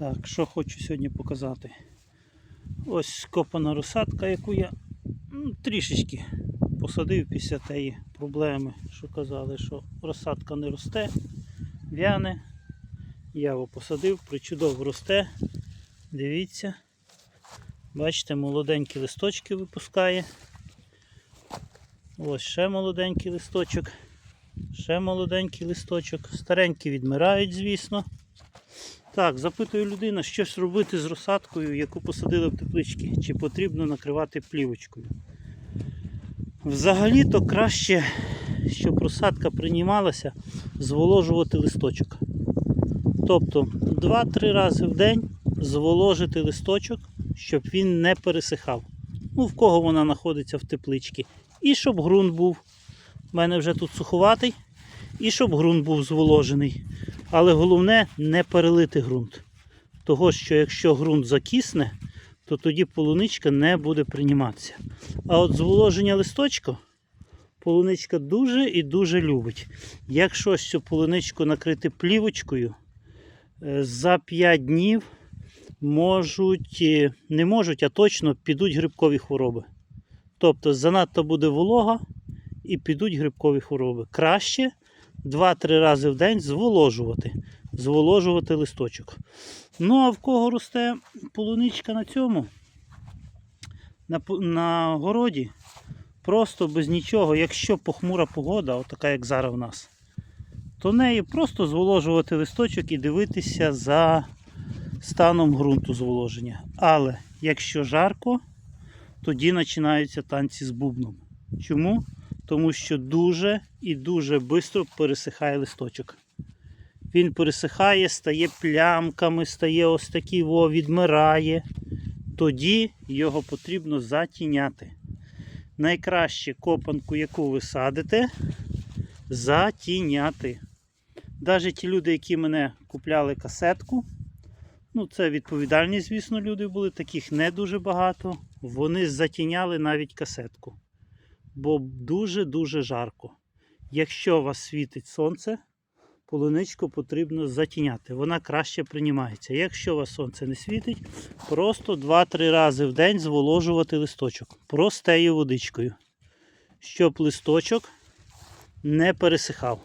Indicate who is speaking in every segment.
Speaker 1: Так, що хочу сьогодні показати. Ось скопана розсадка, яку я ну, трішечки посадив після тієї проблеми, що казали, що розсадка не росте, в'яне. Я його посадив, причудово росте. Дивіться. Бачите, молоденькі листочки випускає. Ось ще молоденький листочок. Ще молоденький листочок. Старенькі відмирають, звісно. Так, запитує людина, що ж робити з розсадкою, яку посадили в теплички, чи потрібно накривати плівочкою. Взагалі-то краще, щоб розсадка приймалася, зволожувати листочок. Тобто 2-3 рази в день зволожити листочок, щоб він не пересихав. Ну, в кого вона знаходиться в тепличці. І щоб ґрунт був. У мене вже тут суховатий. І щоб ґрунт був зволожений. Але головне не перелити ґрунт. Того, що якщо ґрунт закисне, то тоді полуничка не буде прийматися. А от зволоження листочка полуничка дуже і дуже любить. Якщо цю полуничку накрити плівочкою, е, за 5 днів можуть, е, не можуть, а точно підуть грибкові хвороби. Тобто занадто буде волога і підуть грибкові хвороби. Краще 2-3 рази в день зволожувати. Зволожувати листочок. Ну, а в кого росте полуничка на цьому? На, на городі. Просто без нічого, якщо похмура погода, отака як зараз в нас, то нею просто зволожувати листочок і дивитися за станом ґрунту зволоження. Але якщо жарко, тоді починаються танці з бубном. Чому? Тому що дуже і дуже швидко пересихає листочок. Він пересихає, стає плямками, стає ось такий во, відмирає. Тоді його потрібно затіняти. Найкраще копанку, яку ви садите, затіняти. Навіть ті люди, які мене купляли касетку, ну це відповідальні, звісно, люди були, таких не дуже багато. Вони затіняли навіть касетку. Бо дуже-дуже жарко. Якщо у вас світить сонце, полуничку потрібно затіняти. Вона краще приймається. Якщо у вас сонце не світить, просто 2-3 рази в день зволожувати листочок простею водичкою, щоб листочок не пересихав.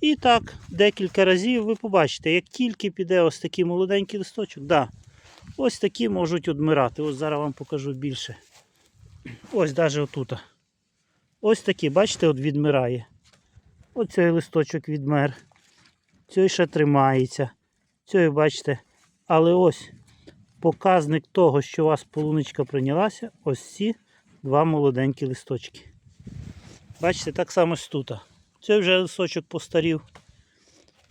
Speaker 1: І так, декілька разів ви побачите, як тільки піде ось такий молоденький листочок, да, ось такі можуть одмирати. Ось зараз вам покажу більше. Ось навіть отут. Ось такі, бачите, от відмирає. Оцей листочок відмер. Цей ще тримається. Цей, бачите. Але ось показник того, що у вас полуничка прийнялася, ось ці два молоденькі листочки. Бачите, так само ось тут. Цей вже листочок постарів.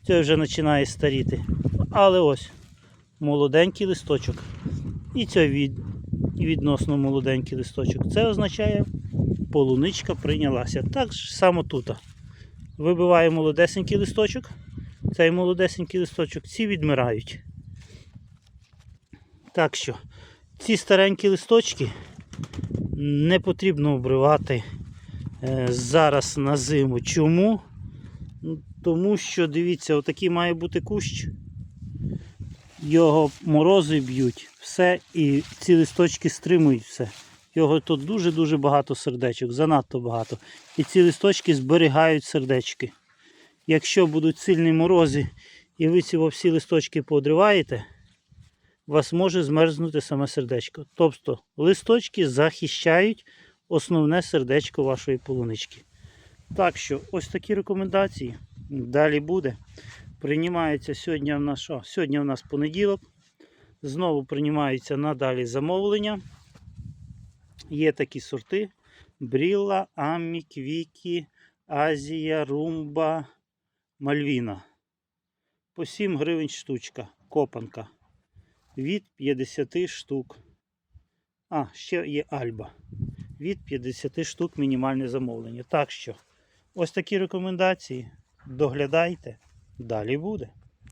Speaker 1: Цей вже починає старіти. Але ось молоденький листочок. І цей від, відносно молоденький листочок. Це означає, полуничка прийнялася. Так само тут. Вибиває молодесенький листочок. Цей молодесенький листочок, ці відмирають. Так що, ці старенькі листочки не потрібно обривати е, зараз на зиму. Чому? Ну, Тому що, дивіться, отакий має бути кущ. Його морози б'ють, все, і ці листочки стримують все. Його тут дуже-дуже багато сердечок, занадто багато. І ці листочки зберігають сердечки. Якщо будуть сильні морози і ви ці всі листочки поодриваєте, у вас може змерзнути саме сердечко. Тобто листочки захищають основне сердечко вашої полунички. Так що, ось такі рекомендації. Далі буде. Приймається сьогодні в нас що? Сьогодні в нас понеділок. Знову приймаються надалі замовлення. Є такі сорти: Брілла, Аммі, Квікі, Азія, Румба, Мальвіна. По 7 гривень штучка, копанка. Від 50 штук. А, ще є Альба. Від 50 штук мінімальне замовлення. Так що, ось такі рекомендації. Доглядайте, далі буде.